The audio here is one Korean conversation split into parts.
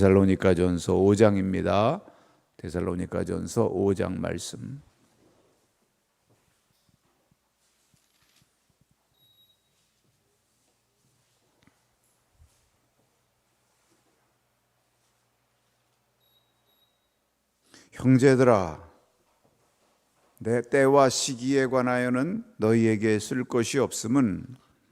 데살로니가전서 5장입니다. 데살로니가전서 5장 말씀. 형제들아 내 때와 시기에 관하여는 너희에게 쓸 것이 없음은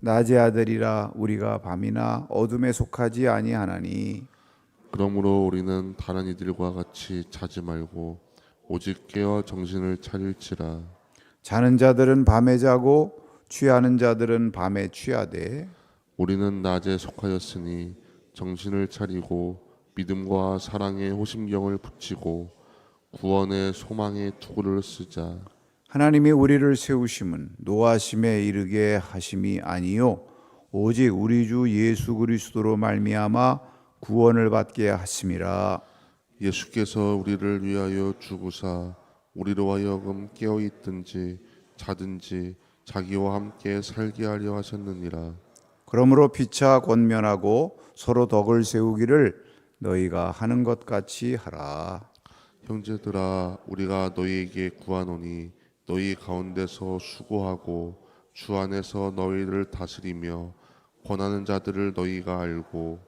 낮의 아들이라 우리가 밤이나 어둠에 속하지 아니하나니. 그러므로 우리는 다른 이들과 같이 자지 말고 오직 깨어 정신을 차릴지라. 자는 자들은 밤에 자고 취하는 자들은 밤에 취하되 우리는 낮에 속하였으니 정신을 차리고 믿음과 사랑의 호심경을 붙이고 구원의 소망의 투구를 쓰자 하나님이 우리를 세우심은 노하심에 이르게 하심이 아니요 오직 우리 주 예수 그리스도로 말미암아 구원을 받게 하심이라. 예수께서 우리를 위하여 죽으사 우리로 하여금 깨어 있든지 자든지 자기와 함께 살게 하려 하셨느니라. 그러므로 피차 권면하고 서로 덕을 세우기를 너희가 하는 것 같이 하라. 형제들아 우리가 너희에게 구하노니 너희 가운데서 수고하고 주 안에서 너희를 다스리며 권하는 자들을 너희가 알고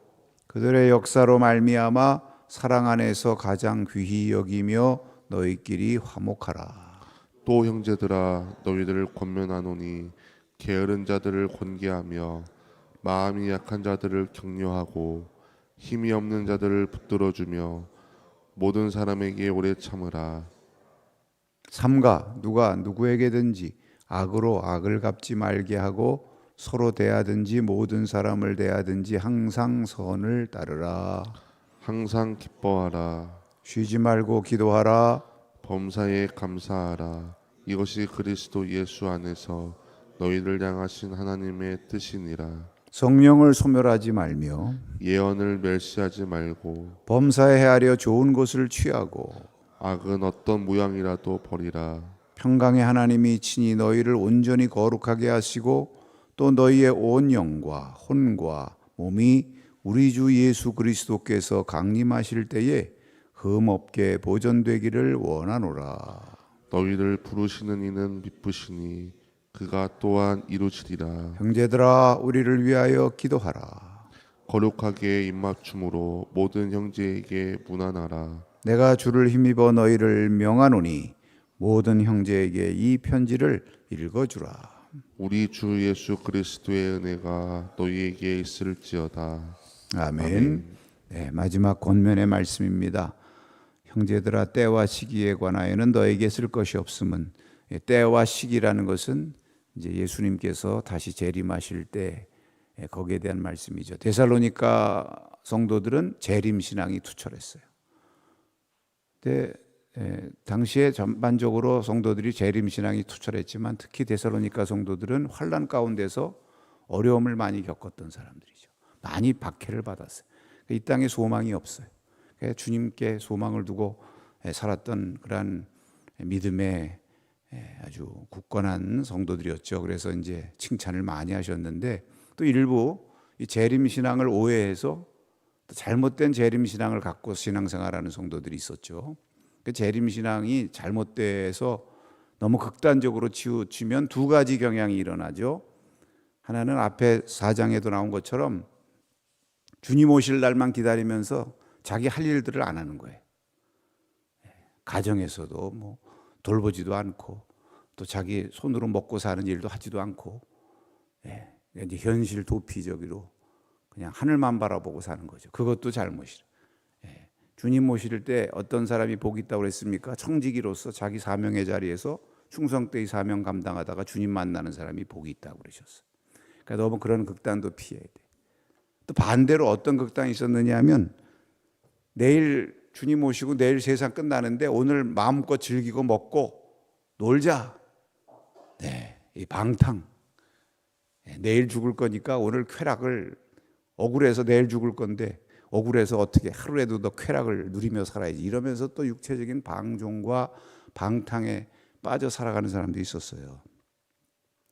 그들의 역사로 말미암아 사랑 안에서 가장 귀히 여기며 너희끼리 화목하라. 또 형제들아 너희들을 권면하노니 게으른 자들을 권계하며 마음이 약한 자들을 격려하고 힘이 없는 자들을 붙들어 주며 모든 사람에게 오래 참으라 삼가 누가 누구에게든지 악으로 악을 갚지 말게 하고 서로 대하든지 모든 사람을 대하든지 항상 선을 따르라. 항상 기뻐하라. 쉬지 말고 기도하라. 범사에 감사하라. 이것이 그리스도 예수 안에서 너희를 향하신 하나님의 뜻이니라. 성령을 소멸하지 말며 예언을 멸시하지 말고 범사에 헤아려 좋은 것을 취하고 악은 어떤 모양이라도 버리라 평강의 하나님이 친히 너희를 온전히 거룩하게 하시고 또 너희의 온 영과 혼과 몸이 우리 주 예수 그리스도께서 강림하실 때에 흠없게 보존되기를 원하노라. 너희를 부르시는 이는 미쁘시니 그가 또한 이루시리라 형제들아 우리를 위하여 기도하라. 거룩하게 입맞춤으로 모든 형제에게 무난하라 내가 주를 힘입어 너희를 명하노니 모든 형제에게 이 편지를 읽어주라. 우리 주 예수 그리스도의 은혜가 너희에게 있을지어다 아멘. 네, 마지막 권면의 말씀입니다. 형제들아 때와 시기에 관하여는 너에게 쓸 것이 없음은 예, 때와 시기라는 것은 이제 예수님께서 다시 재림하실 때 예, 거기에 대한 말씀이죠. 데살로니가 성도들은 재림 신앙이 투철했어요. 예, 당시에 전반적으로 성도들이 재림 신앙이 투철했지만 특히 데살로니가 성도들은 환란 가운데서 어려움을 많이 겪었던 사람들이죠. 많이 박해를 받았어요. 이 땅에 소망이 없어요. 그러니까 주님께 소망을 두고 예, 살았던 그러한 믿음의 예, 아주 굳건한 성도들이었죠. 그래서 이제 칭찬을 많이 하셨는데 또 일부 이 재림 신앙을 오해해서 또 잘못된 재림 신앙을 갖고 신앙생활하는 성도들이 있었죠. 그 재림 신앙이 잘못돼서 너무 극단적으로 치우치면 두 가지 경향이 일어나죠. 하나는 앞에 사장에도 나온 것처럼 주님 오실 날만 기다리면서 자기 할 일들을 안 하는 거예요. 가정에서도 뭐 돌보지도 않고 또 자기 손으로 먹고 사는 일도 하지도 않고 예, 이제 현실 도피적으로 그냥 하늘만 바라보고 사는 거죠. 그것도 잘못이라. 예, 주님 모실 때 어떤 사람이 복 있다고 그랬습니까? 청지기로서 자기 사명의 자리에서 충성되이 사명 감당하다가 주님 만나는 사람이 복이 있다고 그러셨어요. 그러니까 너무 그런 극단도 피해야 돼. 또 반대로 어떤 극단이 있었느냐 하면 내일 주님 오시고 내일 세상 끝나는데 오늘 마음껏 즐기고 먹고 놀자. 네, 이 방탕. 네, 내일 죽을 거니까 오늘 쾌락을 억울해서 내일 죽을 건데 억울해서 어떻게 하루라도 더 쾌락을 누리며 살아야지 이러면서 또 육체적인 방종과 방탕에 빠져 살아가는 사람도 있었어요.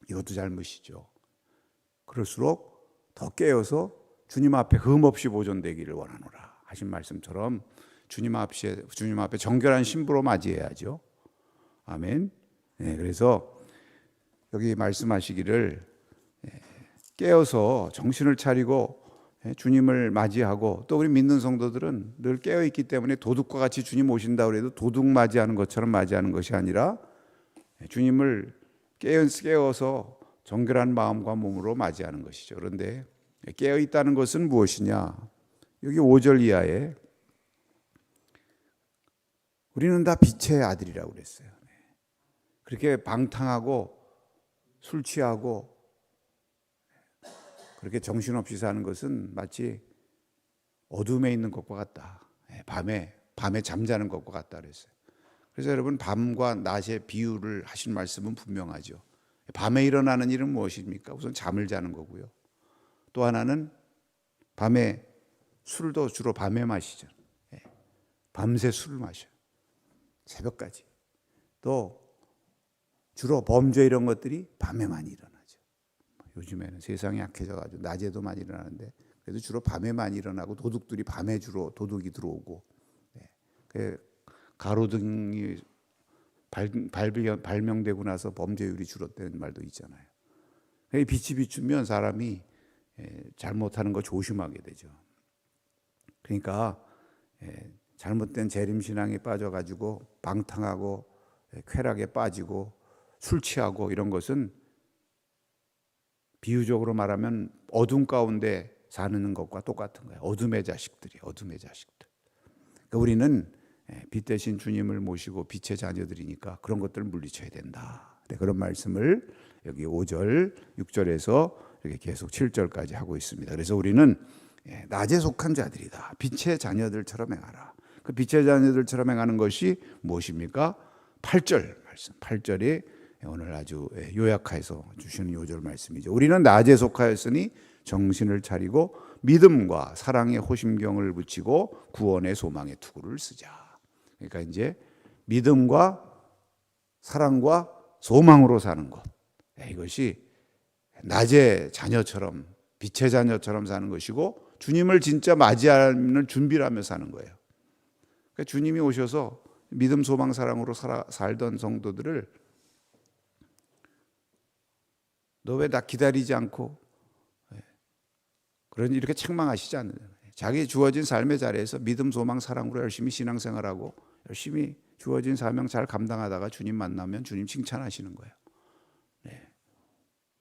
이것도 잘못이죠. 그럴수록 더 깨어서 주님 앞에 흠없이 보존되기를 원하노라 하신 말씀처럼 주님 앞에 주님 앞에 정결한 신부로 맞이해야죠. 아멘. 네, 그래서 여기 말씀하시기를 예, 깨어서 정신을 차리고 예, 주님을 맞이하고 또 우리 믿는 성도들은 늘 깨어 있기 때문에 도둑과 같이 주님 오신다 그래도 도둑 맞이하는 것처럼 맞이하는 것이 아니라 예, 주님을 깨어 깨어서 정결한 마음과 몸으로 맞이하는 것이죠. 그런데 깨어 있다는 것은 무엇이냐? 여기 5절 이하에 우리는 다 빛의 아들이라고 그랬어요. 네. 그렇게 방탕하고 술 취하고 그렇게 정신없이 사는 것은 마치 어둠에 있는 것과 같다. 예, 밤에 밤에 잠자는 것과 같다 그랬어요. 그래서 여러분 밤과 낮의 비유를 하신 말씀은 분명하죠. 밤에 일어나는 일은 무엇입니까? 우선 잠을 자는 거고요. 또 하나는 밤에 술도 주로 밤에 마시죠. 예, 밤새 술을 마셔요. 새벽까지. 또 주로 범죄 이런 것들이 밤에 많이 일어나죠. 요즘에는 세상이 약해져 가지고 낮에도 많이 일어나는데 그래도 주로 밤에 많이 일어나고 도둑들이 밤에 주로 도둑이 들어오고 네. 그 가로등이 발, 발명, 발명되고 나서 범죄율이 줄었다는 말도 있잖아요. 이 빛이 비추면 사람이 예, 잘못하는 거 조심하게 되죠. 그러니까 예, 잘못된 재림 신앙에 빠져가지고 방탕하고 예, 쾌락에 빠지고 술 취하고 이런 것은 비유적으로 말하면 어둠 가운데 사는 것과 똑같은 거예요. 어둠의 자식들이 어둠의 자식들. 그러니까 우리는 예, 빛 대신 주님을 모시고 빛의 자녀들이니까 그런 것들을 물리쳐야 된다. 네, 그런 말씀을 여기 5절, 6절에서 이렇게 계속 7절까지 하고 있습니다. 그래서 우리는 예, 낮에 속한 자들이다. 빛의 자녀들처럼 행하라. 그 빛의 자녀들처럼 행하는 것이 무엇입니까? 8절 말씀. 8절이 오늘 아주 예, 요약해서 주시는 요절 말씀이죠. 우리는 낮에 속하였으니 정신을 차리고 믿음과 사랑의 호심경을 붙이고 구원의 소망의 투구를 쓰자. 그러니까 이제 믿음과 사랑과 소망으로 사는 것. 예, 이것이 낮의 자녀처럼 빛의 자녀처럼 사는 것이고 주님을 진짜 맞이하는 준비를 하며 사는 거예요. 그러니까 주님이 오셔서 믿음, 소망, 사랑으로 살아, 살던 성도들을 너 왜 나 기다리지 않고 예, 그런 이렇게 책망하시지 않는 자기 주어진 삶의 자리에서 믿음, 소망, 사랑으로 열심히 신앙생활하고 열심히 주어진 사명 잘 감당하다가 주님 만나면 주님 칭찬하시는 거예요. 네.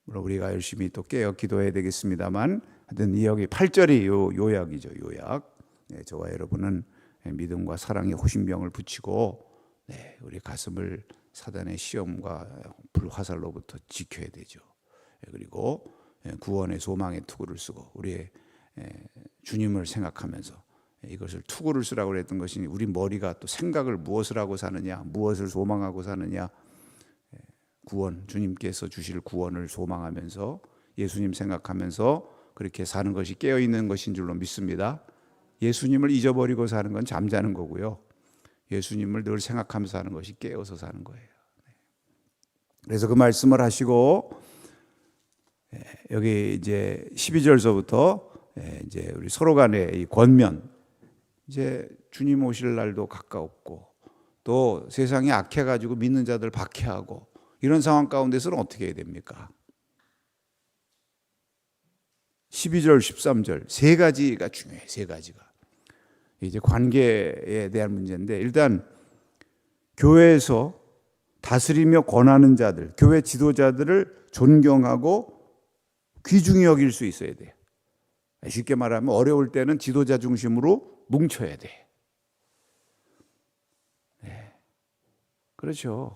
물론 우리가 열심히 또 깨어 기도해야 되겠습니다만 하여튼 이 여기 8절이 요 요약이죠. 요약. 네, 저와 여러분은 믿음과 사랑의 호신병을 붙이고 네, 우리 가슴을 사단의 시험과 불화살로부터 지켜야 되죠. 네, 그리고 구원의 소망의 투구를 쓰고 우리의 주님을 생각하면서 이것을 투구를 쓰라고 그랬던 것이 우리 머리가 또 생각을 무엇을 하고 사느냐, 무엇을 소망하고 사느냐, 구원 주님께서 주실 구원을 소망하면서 예수님 생각하면서 그렇게 사는 것이 깨어 있는 것인 줄로 믿습니다. 예수님을 잊어버리고 사는 건 잠자는 거고요. 예수님을 늘 생각하면서 사는 것이 깨어서 사는 거예요. 그래서 그 말씀을 하시고 여기 이제 12절서부터 이제 우리 서로 간의 이 권면 이제 주님 오실 날도 가까웠고 또 세상이 악해 가지고 믿는 자들 박해하고 이런 상황 가운데서는 어떻게 해야 됩니까? 12절, 13절 세 가지가 중요해. 세 가지가. 이제 관계에 대한 문제인데 일단 교회에서 다스리며 권하는 자들, 교회 지도자들을 존경하고 귀중히 여길 수 있어야 돼요. 쉽게 말하면 어려울 때는 지도자 중심으로 뭉쳐야 돼. 네. 그렇죠.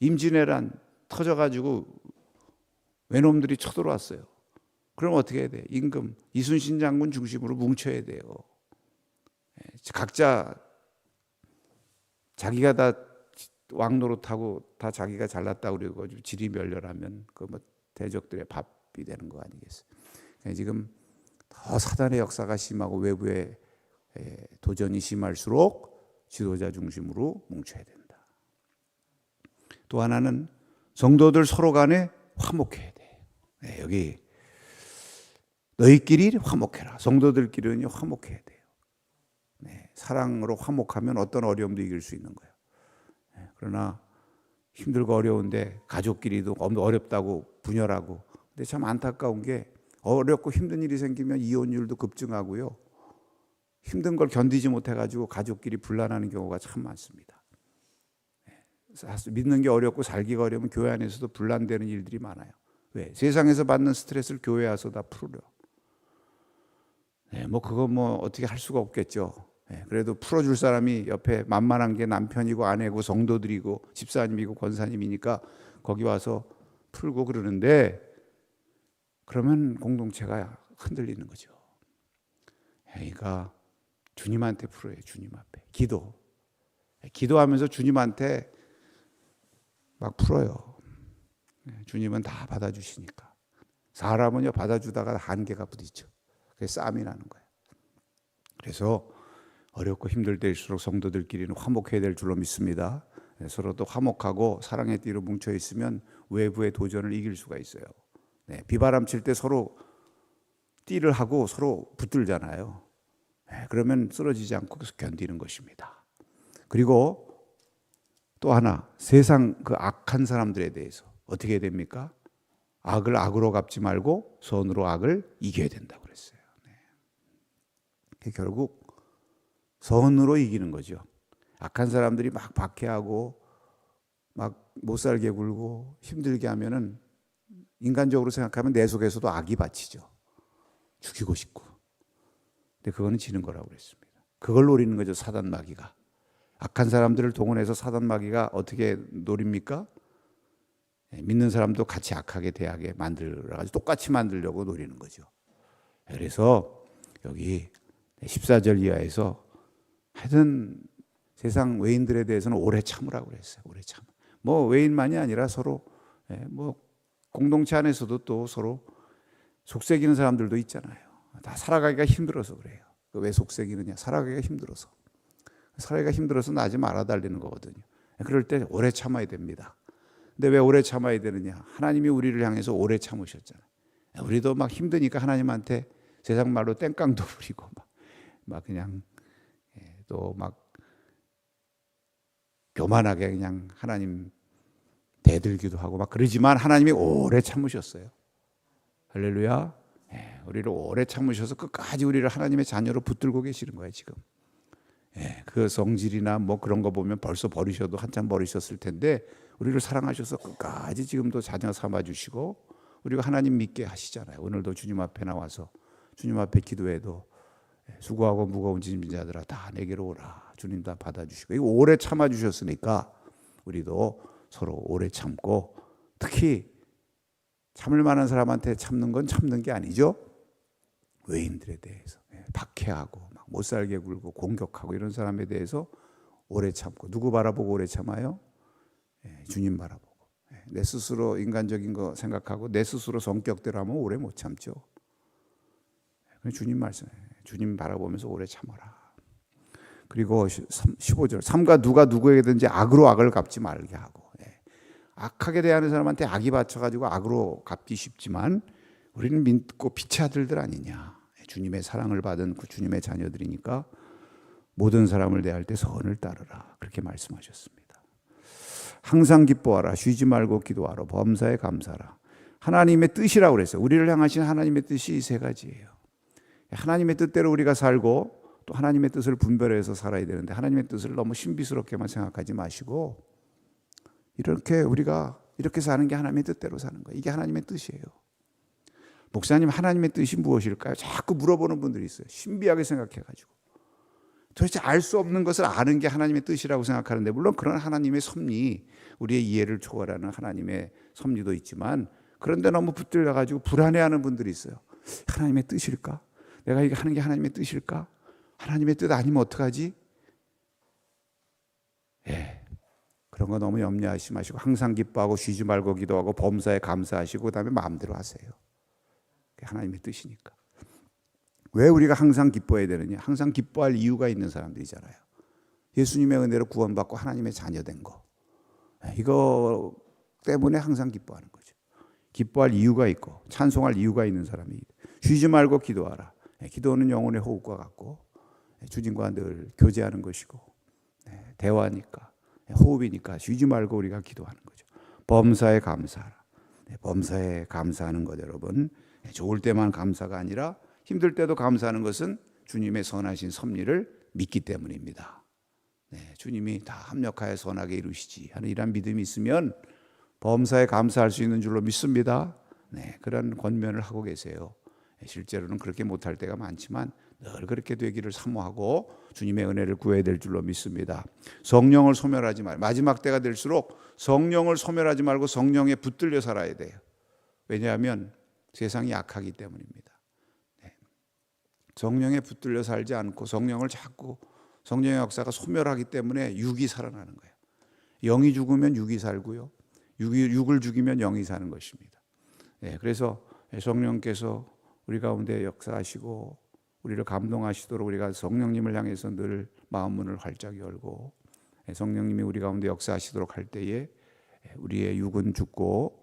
임진왜란 터져가지고 외놈들이 쳐들어왔어요. 그럼 어떻게 해야 돼? 임금 이순신 장군 중심으로 뭉쳐야 돼요. 네. 각자 자기가 다 왕노릇하고 다 자기가 잘났다고 그러고 질이 멸렬하면 그 뭐 대적들의 밥 이 되는 거 아니겠어요? 그러니까 지금 더 사단의 역사가 심하고 외부의 에, 도전이 심할수록 지도자 중심으로 뭉쳐야 된다. 또 하나는 성도들 서로 간에 화목해야 돼. 네, 여기 너희끼리 화목해라. 성도들끼리는 화목해야 돼요. 네, 사랑으로 화목하면 어떤 어려움도 이길 수 있는 거예요. 네, 그러나 힘들고 어려운데 가족끼리도 엄- 어렵다고 분열하고 근데 참 안타까운 게 어렵고 힘든 일이 생기면 이혼율도 급증하고요. 힘든 걸 견디지 못해 가지고 가족끼리 분란하는 경우가 참 많습니다. 네, 믿는 게 어렵고 살기가 어려우면 교회 안에서도 분란되는 일들이 많아요. 왜? 세상에서 받는 스트레스를 교회 와서 다 풀으려. 네, 뭐 그거 뭐 어떻게 할 수가 없겠죠. 네, 그래도 풀어줄 사람이 옆에 만만한 게 남편이고 아내고 성도들이고 집사님이고 권사님이니까 거기 와서 풀고 그러는데 그러면 공동체가 흔들리는 거죠. 그러니까 주님한테 풀어요. 주님 앞에 기도. 기도하면서 주님한테 막 풀어요. 네, 주님은 다 받아주시니까. 사람은요 받아주다가 한계가 부딪혀. 그래서 싸움이 나는 거예요. 그래서 어렵고 힘들 때일수록 성도들끼리는 화목해야 될 줄로 믿습니다. 네, 서로도 화목하고 사랑의 띠로 뭉쳐 있으면 외부의 도전을 이길 수가 있어요. 네, 비바람 칠 때 서로 띠를 하고 서로 붙들잖아요. 네, 그러면 쓰러지지 않고 계속 견디는 것입니다. 그리고 또 하나 세상 그 악한 사람들에 대해서 어떻게 됩니까? 악을 악으로 갚지 말고 선으로 악을 이겨야 된다고 그랬어요. 네. 결국 선으로 이기는 거죠. 악한 사람들이 막 박해하고 막 못 살게 굴고 힘들게 하면은 인간적으로 생각하면 내 속에서도 악이 받치죠. 죽이고 싶고. 근데 그거는 지는 거라고 그랬습니다. 그걸 노리는 거죠, 사단 마귀가. 악한 사람들을 동원해서 사단 마귀가 어떻게 노립니까? 예, 믿는 사람도 같이 악하게 대하게 만들어가지고 똑같이 만들려고 노리는 거죠. 그래서 여기 14절 이하에서 하여튼 세상 외인들에 대해서는 오래 참으라고 그랬어요. 오래 참. 뭐 외인만이 아니라 서로 예, 뭐 공동체 안에서도 또 서로 속색이는 사람들도 있잖아요. 다 살아가기가 힘들어서 그래요. 그왜 속색이느냐? 살아가기가 힘들어서. 살아가기가 힘들어서 나지 말아 달리는 거거든요. 그럴 때 오래 참아야 됩니다. 근데 왜 오래 참아야 되느냐? 하나님이 우리를 향해서 오래 참으셨잖아요. 우리도 막 힘드니까 하나님한테 세상 말로 땡깡도 부리고 막, 막 그냥 예, 또막 교만하게 그냥 하나님 대들기도 하고 막 그러지만 하나님이 오래 참으셨어요. 할렐루야. 예, 우리를 오래 참으셔서 끝까지 우리를 하나님의 자녀로 붙들고 계시는 거예요 지금. 예, 그 성질이나 뭐 그런 거 보면 벌써 버리셔도 한참 버리셨을 텐데 우리를 사랑하셔서 끝까지 지금도 자녀 삼아 주시고 우리가 하나님 믿게 하시잖아요. 오늘도 주님 앞에 나와서 주님 앞에 기도해도 예, 수고하고 무거운 짐진 자들아 다 내게로 오라. 주님 다 받아 주시고 오래 참아 주셨으니까 우리도 서로 오래 참고 특히 참을 만한 사람한테 참는 건 참는 게 아니죠. 외인들에 대해서 예, 박해하고 막못 살게 굴고 공격하고 이런 사람에 대해서 오래 참고 누구 바라보고 오래 참아요? 예, 주님 바라보고 예, 내 스스로 인간적인 거 생각하고 내 스스로 성격대로 하면 오래 못 참죠. 예, 주님 말씀, 주님 바라보면서 오래 참아라. 그리고 15절 삼가 누가 누구에게든지 악으로 악을 갚지 말게 하고 예. 악하게 대하는 사람한테 악이 받쳐가지고 악으로 갚기 쉽지만 우리는 믿고 빛의 아들들 아니냐. 주님의 사랑을 받은 그 주님의 자녀들이니까 모든 사람을 대할 때 선을 따르라. 그렇게 말씀하셨습니다. 항상 기뻐하라. 쉬지 말고 기도하라. 범사에 감사라. 하나님의 뜻이라고 그랬어요. 우리를 향하신 하나님의 뜻이 이 세 가지예요. 하나님의 뜻대로 우리가 살고 또 하나님의 뜻을 분별해서 살아야 되는데 하나님의 뜻을 너무 신비스럽게만 생각하지 마시고 이렇게 우리가 이렇게 사는 게 하나님의 뜻대로 사는 거예요. 이게 하나님의 뜻이에요. 목사님 하나님의 뜻이 무엇일까요? 자꾸 물어보는 분들이 있어요. 신비하게 생각해 가지고 도대체 알 수 없는 것을 아는 게 하나님의 뜻이라고 생각하는데 물론 그런 하나님의 섭리, 우리의 이해를 초월하는 하나님의 섭리도 있지만 그런데 너무 붙들려 가지고 불안해하는 분들이 있어요. 하나님의 뜻일까? 내가 이게 하는 게 하나님의 뜻일까? 하나님의 뜻 아니면 어떡하지? 예, 그런 거 너무 염려하지 마시고 항상 기뻐하고 쉬지 말고 기도하고 범사에 감사하시고 그다음에 마음대로 하세요. 그게 하나님의 뜻이니까. 왜 우리가 항상 기뻐해야 되느냐? 항상 기뻐할 이유가 있는 사람들이잖아요. 예수님의 은혜로 구원받고 하나님의 자녀된 거. 이거 때문에 항상 기뻐하는 거죠. 기뻐할 이유가 있고 찬송할 이유가 있는 사람이 쉬지 말고 기도하라. 기도는 영혼의 호흡과 같고 주님과 늘 교제하는 것이고 네, 대화니까 호흡이니까 쉬지 말고 우리가 기도하는 거죠. 범사에 감사하라. 네, 범사에 감사하는 것 여러분 네, 좋을 때만 감사가 아니라 힘들 때도 감사하는 것은 주님의 선하신 섭리를 믿기 때문입니다. 네, 주님이 다 합력하여 선하게 이루시지 하는 이런 믿음이 있으면 범사에 감사할 수 있는 줄로 믿습니다. 네, 그런 권면을 하고 계세요. 네, 실제로는 그렇게 못할 때가 많지만 늘 그렇게 되기를 사모하고 주님의 은혜를 구해야 될 줄로 믿습니다. 성령을 소멸하지 말. 마지막 때가 될수록 성령을 소멸하지 말고 성령에 붙들려 살아야 돼요. 왜냐하면 세상이 약하기 때문입니다. 네. 성령에 붙들려 살지 않고 성령을 자꾸 성령의 역사가 소멸하기 때문에 육이 살아나는 거예요. 영이 죽으면 육이 살고요. 육이, 육을 죽이면 영이 사는 것입니다. 네, 그래서 성령께서 우리 가운데 역사하시고 우리를 감동하시도록 우리가 성령님을 향해서 늘 마음 문을 활짝 열고 성령님이 우리 가운데 역사하시도록 할 때에 우리의 육은 죽고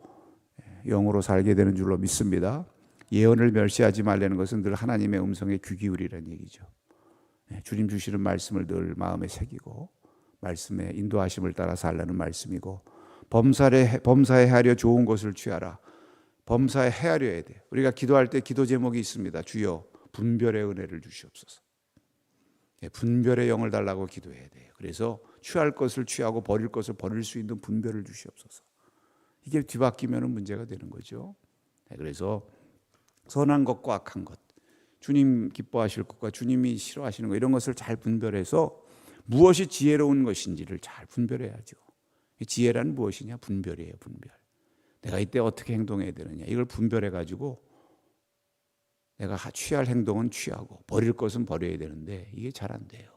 영으로 살게 되는 줄로 믿습니다. 예언을 멸시하지 말라는 것은 늘 하나님의 음성에 귀 기울이라는 얘기죠. 주님 주시는 말씀을 늘 마음에 새기고 말씀의 인도하심을 따라 살라는 말씀이고 범사에 범사에 하려 좋은 것을 취하라. 범사에 헤아려야 돼. 우리가 기도할 때 기도 제목이 있습니다. 주여 분별의 은혜를 주시옵소서. 예, 분별의 영을 달라고 기도해야 돼요. 그래서 취할 것을 취하고 버릴 것을 버릴 수 있는 분별을 주시옵소서. 이게 뒤바뀌면 문제가 되는 거죠. 예, 그래서 선한 것과 악한 것, 주님 기뻐하실 것과 주님이 싫어하시는 것 이런 것을 잘 분별해서 무엇이 지혜로운 것인지를 잘 분별해야죠. 지혜란 무엇이냐? 분별이에요, 분별. 내가 이때 어떻게 행동해야 되느냐? 이걸 분별해 가지고 내가 취할 행동은 취하고 버릴 것은 버려야 되는데 이게 잘 안 돼요.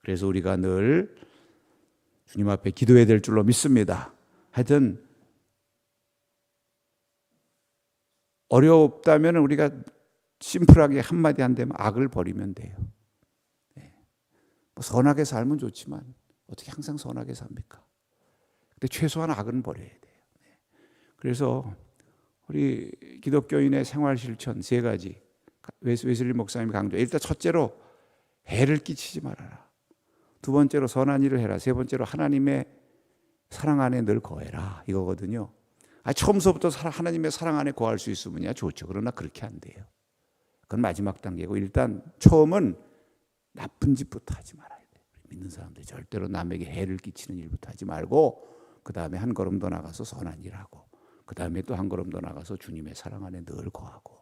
그래서 우리가 늘 주님 앞에 기도해야 될 줄로 믿습니다. 하여튼 어렵다면 우리가 심플하게 한마디 한 대면 악을 버리면 돼요. 네. 뭐 선하게 살면 좋지만 어떻게 항상 선하게 삽니까? 근데 최소한 악은 버려야 돼요. 네. 그래서 우리 기독교인의 생활 실천 세 가지 웨슬리 목사님이 강조. 일단 첫째로 해를 끼치지 말아라. 두 번째로 선한 일을 해라. 세 번째로 하나님의 사랑 안에 늘 거해라. 이거거든요. 아, 처음서부터 하나님의 사랑 안에 거할 수 있으면야 좋죠. 그러나 그렇게 안 돼요. 그건 마지막 단계고 일단 처음은 나쁜 짓부터 하지 말아야 돼. 믿는 사람들 절대로 남에게 해를 끼치는 일부터 하지 말고 그 다음에 한 걸음 더 나가서 선한 일하고 그 다음에 또 한 걸음 더 나가서 주님의 사랑 안에 늘 거하고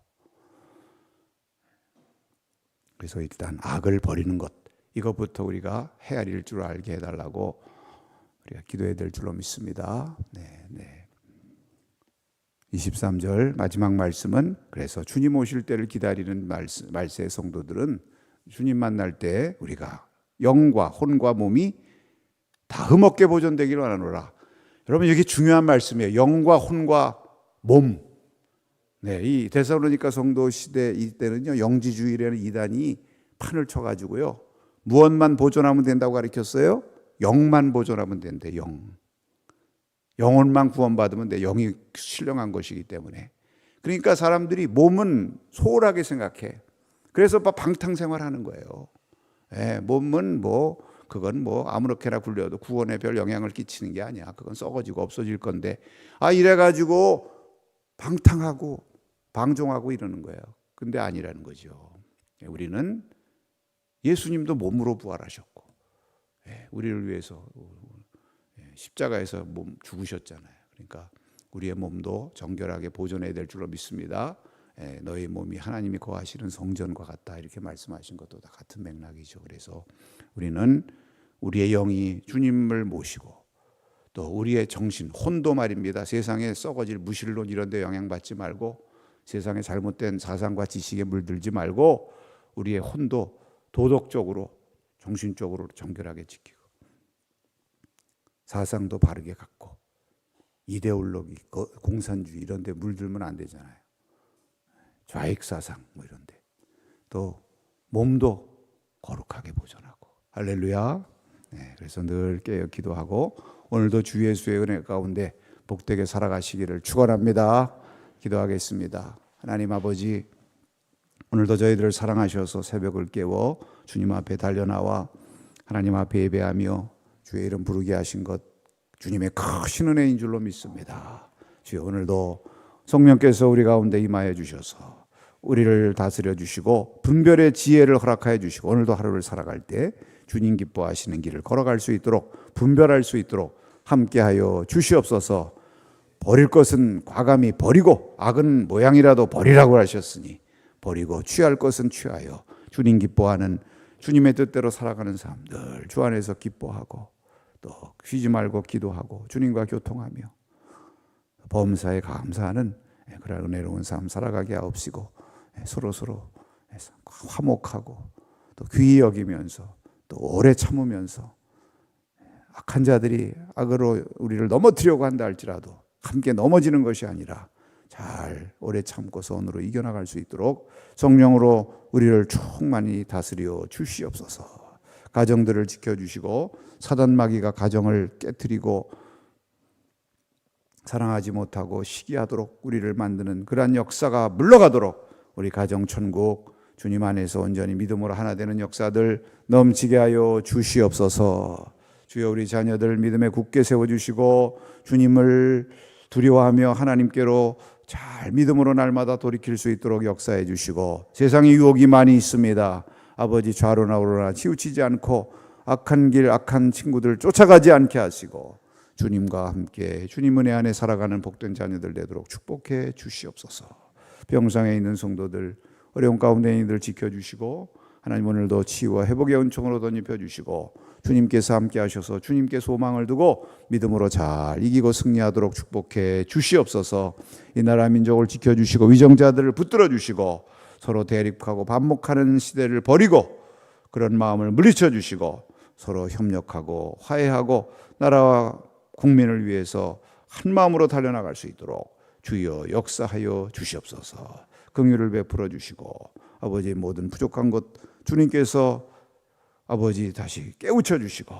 그래서 일단 악을 버리는 것 이것부터 우리가 헤아릴 줄 알게 해달라고 우리가 기도해야 될 줄로 믿습니다. 네, 네. 23절 마지막 말씀은 그래서 주님 오실 때를 기다리는 말씀, 말세 성도들은 주님 만날 때 우리가 영과 혼과 몸이 다 흠없게 보존되기를 원하노라. 여러분 여기 중요한 말씀이에요. 영과 혼과 몸. 네, 이 데살로니가 성도 시대 이때는요 영지주의라는 이단이 판을 쳐가지고요 무엇만 보존하면 된다고 가르쳤어요. 영만 보존하면 된대. 영. 영혼만 구원받으면 돼. 영이 신령한 것이기 때문에. 그러니까 사람들이 몸은 소홀하게 생각해. 그래서 막 방탕 생활 하는 거예요. 예, 몸은 뭐, 그건 뭐 아무렇게나 굴려도 구원에 별 영향을 끼치는 게 아니야. 그건 썩어지고 없어질 건데. 아, 이래 가지고 방탕하고 방종하고 이러는 거예요. 근데 아니라는 거죠. 예, 우리는 예수님도 몸으로 부활하셨고, 예, 우리를 위해서 십자가에서 몸 죽으셨잖아요. 그러니까 우리의 몸도 정결하게 보존해야 될 줄로 믿습니다. 예, 너희 몸이 하나님이 거하시는 성전과 같다 이렇게 말씀하신 것도 다 같은 맥락이죠. 그래서 우리는 우리의 영이 주님을 모시고 또 우리의 정신, 혼도 말입니다. 세상에 썩어질 무신론 이런 데 영향받지 말고 세상에 잘못된 사상과 지식에 물들지 말고 우리의 혼도 도덕적으로 정신적으로 정결하게 지키고 사상도 바르게 갖고 이데올로기, 거- 공산주의 이런 데 물들면 안 되잖아요. 좌익 사상 뭐 이런 데. 또 몸도 거룩하게 보존하고. 할렐루야. 네, 그래서 늘 깨어 기도하고 오늘도 주 예수의 은혜 가운데 복되게 살아가시기를 축원합니다. 기도하겠습니다. 하나님 아버지 오늘도 저희들을 사랑하셔서 새벽을 깨워 주님 앞에 달려나와 하나님 앞에 예배하며 주의 이름 부르게 하신 것 주님의 크신 은혜인 줄로 믿습니다. 주여 오늘도 성령께서 우리 가운데 임하여 주셔서 우리를 다스려 주시고 분별의 지혜를 허락하여 주시고 오늘도 하루를 살아갈 때 주님 기뻐하시는 길을 걸어갈 수 있도록 분별할 수 있도록 함께하여 주시옵소서. 버릴 것은 과감히 버리고 악은 모양이라도 버리라고 하셨으니 버리고 취할 것은 취하여 주님 기뻐하는 주님의 뜻대로 살아가는 삶늘주 안에서 기뻐하고 또 쉬지 말고 기도하고 주님과 교통하며 범사에 감사하는 예, 그런 은혜로운 삶 살아가게 하옵시고 예, 서로 서로 화목하고 또 귀히 여기면서 또 오래 참으면서 예, 악한 자들이 악으로 우리를 넘어뜨려고 한다 할지라도 함께 넘어지는 것이 아니라 잘 오래 참고 선으로 이겨나갈 수 있도록 성령으로 우리를 충만히 다스려 주시옵소서. 가정들을 지켜주시고 사단 마귀가 가정을 깨뜨리고 사랑하지 못하고 시기하도록 우리를 만드는 그러한 역사가 물러가도록 우리 가정 천국 주님 안에서 온전히 믿음으로 하나 되는 역사들 넘치게 하여 주시옵소서. 주여 우리 자녀들 믿음에 굳게 세워 주시고 주님을 두려워하며 하나님께로 잘 믿음으로 날마다 돌이킬 수 있도록 역사해 주시고 세상에 유혹이 많이 있습니다. 아버지 좌로나 우로나 치우치지 않고 악한 길 악한 친구들 쫓아가지 않게 하시고 주님과 함께 주님 은혜 안에 살아가는 복된 자녀들 되도록 축복해 주시옵소서. 병상에 있는 성도들 어려운 가운데 있는 이들 지켜 주시고 하나님 오늘도 치유와 회복의 은총으로 덧입혀 주시고 주님께서 함께 하셔서 주님께 소망을 두고 믿음으로 잘 이기고 승리하도록 축복해 주시옵소서. 이 나라 민족을 지켜 주시고 위정자들을 붙들어 주시고 서로 대립하고 반목하는 시대를 버리고 그런 마음을 물리쳐 주시고 서로 협력하고 화해하고 나라와 국민을 위해서 한 마음으로 달려나갈 수 있도록 주여 역사하여 주시옵소서. 긍휼을 베풀어 주시고 아버지 모든 부족한 것 주님께서 아버지 다시 깨우쳐 주시고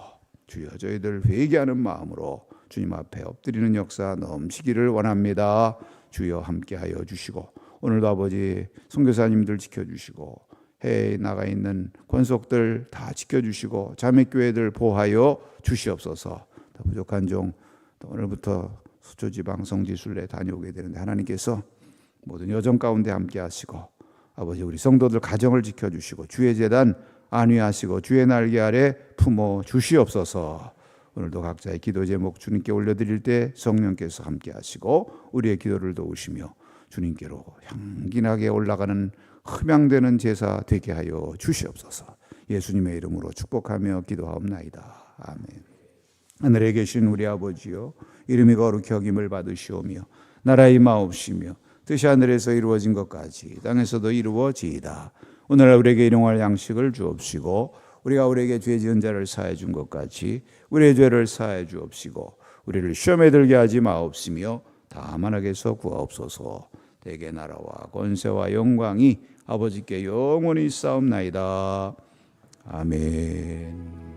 주여 저희들 회개하는 마음으로 주님 앞에 엎드리는 역사 넘치기를 원합니다. 주여 함께하여 주시고 오늘도 아버지 선교사님들 지켜주시고 해에 나가 있는 권속들 다 지켜주시고 자매교회들 보하여 주시옵소서. 더 부족한 종또 오늘부터 수초지방 성지순례 다녀오게 되는데 하나님께서 모든 여정 가운데 함께 하시고 아버지 우리 성도들 가정을 지켜주시고 주의 재단 안위하시고 주의 날개 아래 품어 주시옵소서. 오늘도 각자의 기도 제목 주님께 올려드릴 때 성령께서 함께 하시고 우리의 기도를 도우시며 주님께로 향기나게 올라가는 흠양되는 제사 되게 하여 주시옵소서. 예수님의 이름으로 축복하며 기도하옵나이다. 아멘. 하늘에 계신 우리 아버지요 이름이 거룩히 여김을 받으시오며 나라의 마옵시며 뜻이 하늘에서 이루어진 것까지 땅에서도 이루어지이다. 오늘 우리에게 일용할 양식을 주옵시고 우리가 우리에게 죄 지은 자를 사해 준 것같이 우리의 죄를 사해 주옵시고 우리를 시험에 들게 하지 마옵시며 다만 악에서 구하옵소서. 대개 나라와 권세와 영광이 아버지께 영원히 싸움나이다. 아멘.